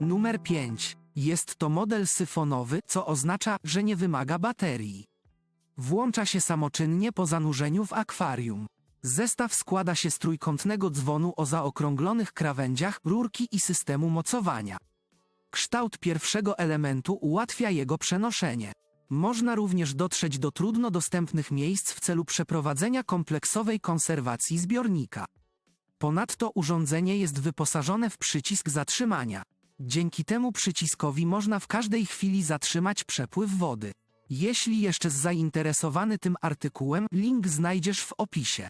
Numer 5. Jest to model syfonowy, co oznacza, że nie wymaga baterii. Włącza się samoczynnie po zanurzeniu w akwarium. Zestaw składa się z trójkątnego dzwonu o zaokrąglonych krawędziach, rurki i systemu mocowania. Kształt pierwszego elementu ułatwia jego przenoszenie. Można również dotrzeć do trudno dostępnych miejsc w celu przeprowadzenia kompleksowej konserwacji zbiornika. Ponadto urządzenie jest wyposażone w przycisk zatrzymania. Dzięki temu przyciskowi można w każdej chwili zatrzymać przepływ wody. Jeśli jeszcze zainteresowany tym artykułem, link znajdziesz w opisie.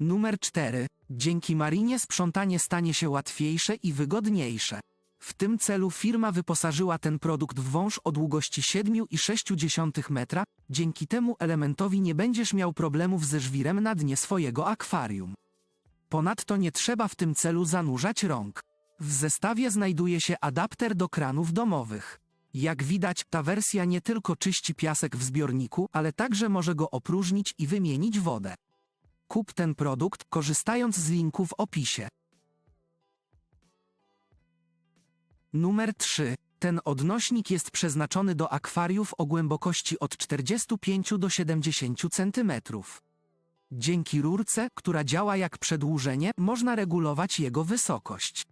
Numer 4. Dzięki Marinie sprzątanie stanie się łatwiejsze i wygodniejsze. W tym celu firma wyposażyła ten produkt w wąż o długości 7,6 metra, dzięki temu elementowi nie będziesz miał problemów ze żwirem na dnie swojego akwarium. Ponadto nie trzeba w tym celu zanurzać rąk. W zestawie znajduje się adapter do kranów domowych. Jak widać, ta wersja nie tylko czyści piasek w zbiorniku, ale także może go opróżnić i wymienić wodę. Kup ten produkt, korzystając z linku w opisie. Numer 3. Ten odnośnik jest przeznaczony do akwariów o głębokości od 45 do 70 cm. Dzięki rurce, która działa jak przedłużenie, można regulować jego wysokość.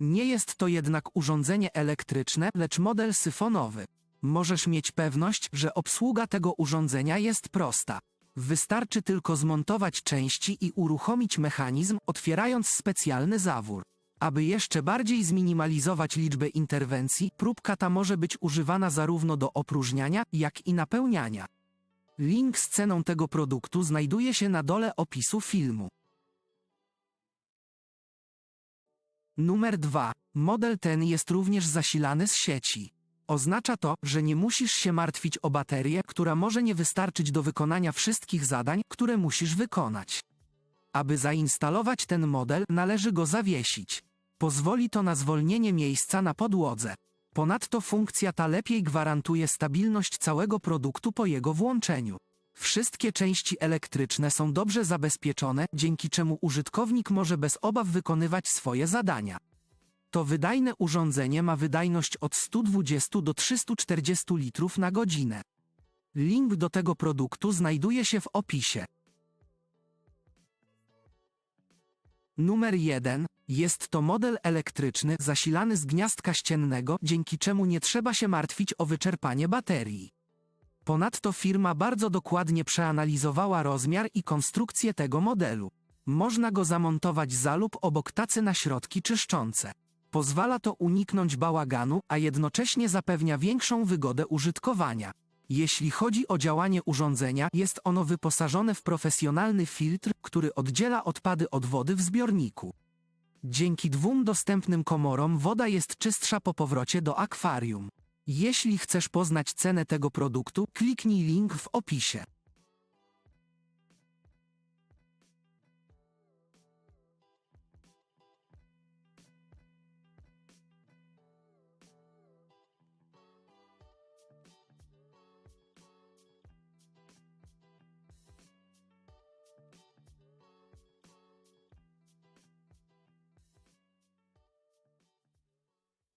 Nie jest to jednak urządzenie elektryczne, lecz model syfonowy. Możesz mieć pewność, że obsługa tego urządzenia jest prosta. Wystarczy tylko zmontować części i uruchomić mechanizm, otwierając specjalny zawór. Aby jeszcze bardziej zminimalizować liczbę interwencji, próbka ta może być używana zarówno do opróżniania, jak i napełniania. Link z ceną tego produktu znajduje się na dole opisu filmu. Numer 2. Model ten jest również zasilany z sieci. Oznacza to, że nie musisz się martwić o baterię, która może nie wystarczyć do wykonania wszystkich zadań, które musisz wykonać. Aby zainstalować ten model, należy go zawiesić. Pozwoli to na zwolnienie miejsca na podłodze. Ponadto funkcja ta lepiej gwarantuje stabilność całego produktu po jego włączeniu. Wszystkie części elektryczne są dobrze zabezpieczone, dzięki czemu użytkownik może bez obaw wykonywać swoje zadania. To wydajne urządzenie ma wydajność od 120 do 340 litrów na godzinę. Link do tego produktu znajduje się w opisie. Numer 1. Jest to model elektryczny zasilany z gniazdka ściennego, dzięki czemu nie trzeba się martwić o wyczerpanie baterii. Ponadto firma bardzo dokładnie przeanalizowała rozmiar i konstrukcję tego modelu. Można go zamontować za lub obok tacy na środki czyszczące. Pozwala to uniknąć bałaganu, a jednocześnie zapewnia większą wygodę użytkowania. Jeśli chodzi o działanie urządzenia, jest ono wyposażone w profesjonalny filtr, który oddziela odpady od wody w zbiorniku. Dzięki dwóm dostępnym komorom woda jest czystsza po powrocie do akwarium. Jeśli chcesz poznać cenę tego produktu, kliknij link w opisie.